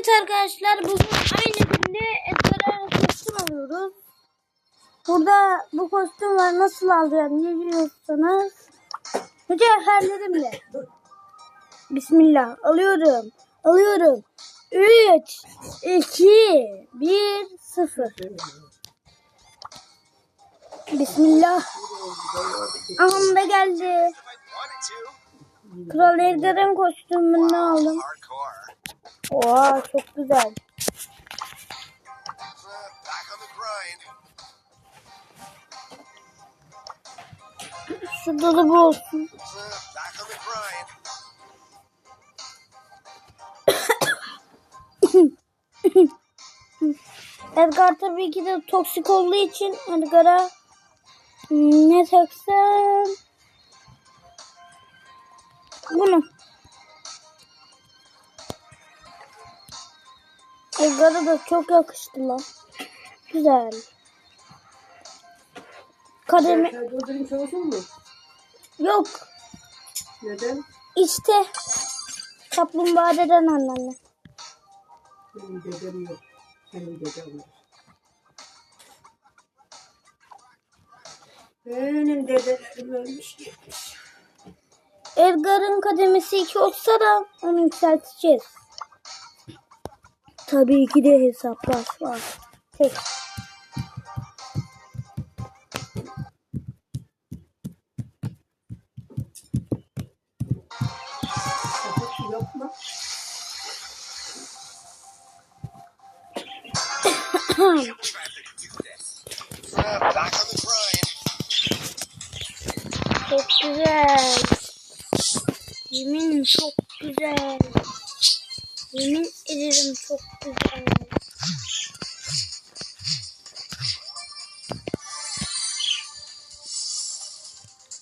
Evet arkadaşlar bugün aynı günde Edgar'a kostüm alıyoruz. Burada bu kostüm var nasıl alacağım ne diyorsanız. Mücevherlerimle. Bismillah alıyorum. Alıyorum. 3, 2, 1, 0. Bismillah. Aham da geldi. Kral Edgar'ın kostümünü aldım. Oha çok güzel. Şurada da bu olsun. Edgar tabii ki de toksik olduğu için Edgar'a ne taksam? Bunu. Edgar'a da çok yakıştı lan. Güzel. Kademi Öldürüm olsun mu? yok. Neden? İşte kaplumbağa deden anneanne. Benim dedem yok. Benim dedem var. Benim dedelerim ölmüş gitmiş. Edgar'ın kademesi 2 olsa da onu yükselteceğiz. Tabii ki de hesaplaş var. Tek. Grind. Çok güzel. Yemin çok güzel. Yemin ederim çok güzel.